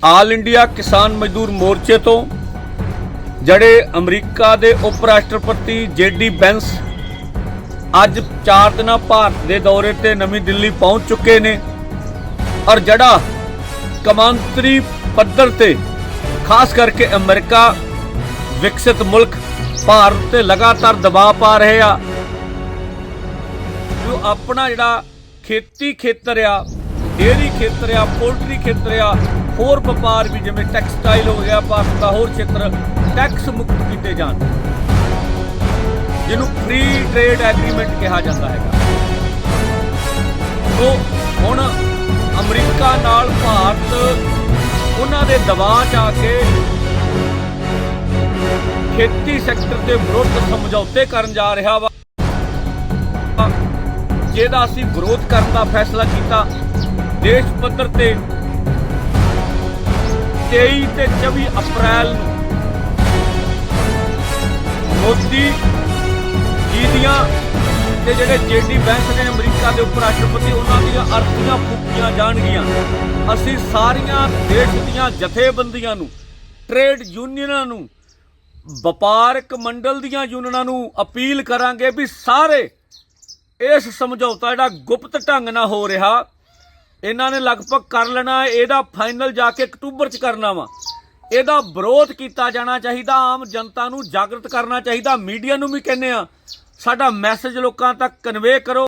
All India ਕਿਸਾਨ ਮਜ਼ਦੂਰ ਮੋਰਚੇ ਤੋਂ, ਜਿਹੜੇ ਅਮਰੀਕਾ ਦੇ ਉਪ ਰਾਸ਼ਟਰਪਤੀ ਜੇਡੀ ਬੈਂਸ ਅੱਜ 4 ਦਿਨਾਂ ਭਾਰਤ ਦੇ ਦੌਰੇ ਤੇ ਨਵੀਂ ਦਿੱਲੀ ਪਹੁੰਚ ਚੁੱਕੇ ਨੇ, ਔਰ ਜਿਹੜਾ ਕਮਾਂਤਰੀ ਪੱਧਰ ਤੇ, ਖਾਸ ਕਰਕੇ ਅਮਰੀਕਾ ਵਿਕਸਿਤ ਮੁਲਕ, ਭਾਰਤ ਤੇ ਲਗਾਤਾਰ ਦਬਾਅ ਪਾ ਰਹੇ ਆ, ਜੋ ਆਪਣਾ ਜਿਹੜਾ ਖੇਤੀ ਖੇਤਰ ਆ ਡੇਅਰੀ ਖੇਤਰ ਆ, ਪੋਲਟਰੀ ਖੇਤਰ ਆ, ਹੋਰ ਵਪਾਰ ਵੀ ਜਿਵੇਂ ਟੈਕਸਟਾਈਲ ਹੋ ਗਿਆ, ਭਾਰਤ ਦਾ ਹੋਰ ਖੇਤਰ, ਟੈਕਸ ਮੁਕਤ ਕੀਤੇ ਜਾਣ। ਜਿਹਨੂੰ ਫ੍ਰੀ ਟ੍ਰੇਡ ਐਗਰੀਮੈਂਟ ਕਿਹਾ ਜਾਂਦਾ ਹੈਗਾ। ਸੋ ਹੁਣ ਅਮਰੀਕਾ ਨਾਲ ਭਾਰਤ, ਉਹਨਾਂ ਦੇ ਦਬਾਅ 'ਚ ਆ ਕੇ ਖੇਤੀ ਸੈਕਟਰ ਦੇ ਵਿਰੁੱਧ ਸਮਝੌਤੇ ਕਰਨ ਜਾ ਰਿਹਾ ਵਾ। ਜਿਹਦਾ ਅਸੀਂ ਵਿਰੋਧ ਕਰਨ ਦਾ ਫੈਸਲਾ ਕੀਤਾ। ਦੇਸ਼ ਪੱਧਰ ਤੇ 23 ਤੇ 24 ਅਪ੍ਰੈਲ ਨੂੰ ਮੋਦੀ ਜੀ ਦੀਆਂ ਤੇ ਜਿਹੜੇ ਜੇਡੀ ਬੈਂਕ ਨੇ ਅਮਰੀਕਾ ਦੇ ਉਪ ਰਾਸ਼ਟਰਪਤੀ, ਉਹਨਾਂ ਦੀਆਂ ਅਰਥੀਆਂ ਫੂਕੀਆਂ ਜਾਣਗੀਆਂ। ਅਸੀਂ ਸਾਰੀਆਂ ਦੇਸ਼ ਦੀਆਂ ਜਥੇਬੰਦੀਆਂ ਨੂੰ, ਟ੍ਰੇਡ ਯੂਨੀਅਨਾਂ ਨੂੰ, ਵਪਾਰਕ ਮੰਡਲ ਦੀਆਂ ਯੂਨੀਅਨਾਂ ਨੂੰ ਅਪੀਲ ਕਰਾਂਗੇ ਵੀ ਸਾਰੇ ਇਸ ਸਮਝੌਤਾ ਜਿਹੜਾ ਗੁਪਤ ਢੰਗ ਨਾਲ ਹੋ ਰਿਹਾ ਇਹਨਾਂ ਨੇ ਲਗਭਗ ਕਰ ਲੈਣਾ ਇਹਦਾ ਫਾਈਨਲ ਜਾ ਕੇ ਅਕਤੂਬਰ ਚ ਕਰਨਾ ਵਾ। ਇਹਦਾ ਵਿਰੋਧ ਕੀਤਾ ਜਾਣਾ ਚਾਹੀਦਾ, ਆਮ ਜਨਤਾ ਨੂੰ ਜਾਗਰਤ ਕਰਨਾ ਚਾਹੀਦਾ ਮੀਡੀਆ ਨੂੰ ਵੀ ਕਹਿੰਦੇ ਆ। ਸਾਡਾ ਮੈਸੇਜ ਲੋਕਾਂ ਤੱਕ ਕਨਵੇ ਕਰੋ।